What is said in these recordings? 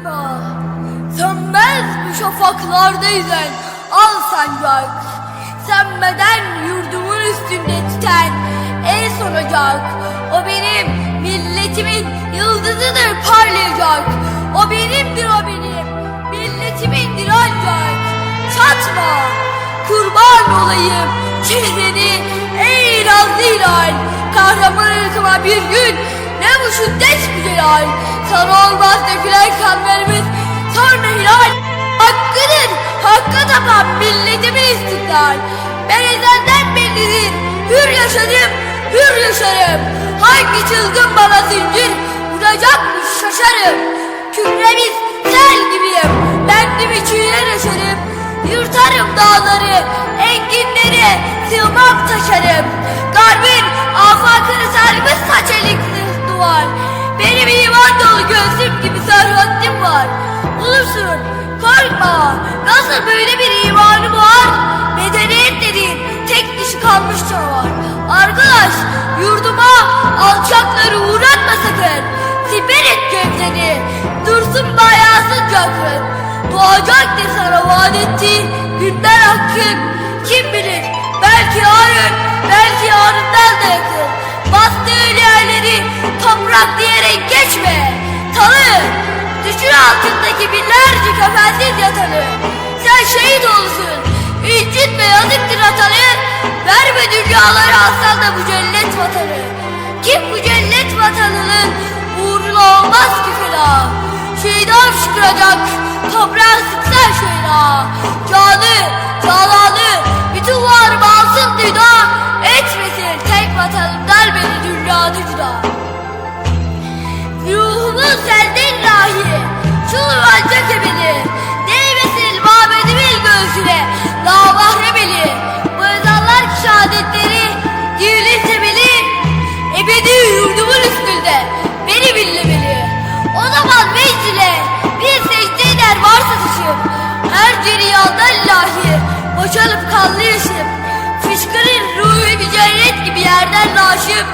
Unutma, sönmez bu şafaklardayken al sancak. Sönmeden yurdumun üstünde tüten en son ocak. O benim milletimin yıldızıdır parlayacak. O benimdir o benim, milletimindir ancak. Çatma, kurban olayım çehreni ey nazlı hilal. Kahraman ırkıma bir gün ne bu şiddet bu celal. Sana olmaz dökülen kanlarımız sonra hilal. Hakkıdır, hakka tapan milletimin istiklal. Ben ezelden bellidir, hür yaşadım, hür yaşarım. Hangi çılgın bana zincir vuracakmış şaşarım. Kükremiz sel gibiyim, bendim içine yaşarım. Yırtarım dağları, enginleri, sığmam taşarım. Garbin afakını sarmış saç Bulursun, korkma. Nasıl böyle bir imanım var? Medeniyet dediğin tek dişi kalmış canavar. Arkadaş, yurduma alçakları uğratma sakın. Siper et gövdeni, dursun bayasın cakın. Doğacak diye sana vaat ettiğin günler hakkın. Kim bilir, belki yarın, belki yarından da yakın. Bastığın yerleri toprak diyerek geçme. Tanı, düşün altındaki binlerce kafensiz yatanı. Sen şehit olsun, incitme yazıktır atanı. Verme dünyaları alsan da bu cennet vatanı. Kim bu cennet vatanının uğruna olmaz ki fena. Şehidam şükredecek, toprağa sıksan şehida. Canı, sağlağını, bütün varımı alsın dünya. Etmesin tek vatanımdan beni dünyada cüda. Ruhumun senden yaşım. Fışkırır ruhu bir cennet gibi yerden laşım.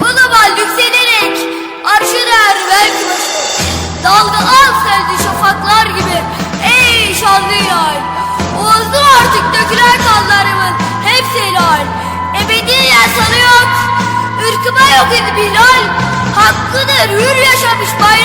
O zaman yükselerek, arşın er başım. Dalga al seldi şafaklar gibi, ey şanlı hilal. Oğuzlu artık dökülen kanlarımın hepsi helal. Ebediyen sana yok, ırkıma yok edip hilal. Hakkıdır hür yaşamış hürriyet.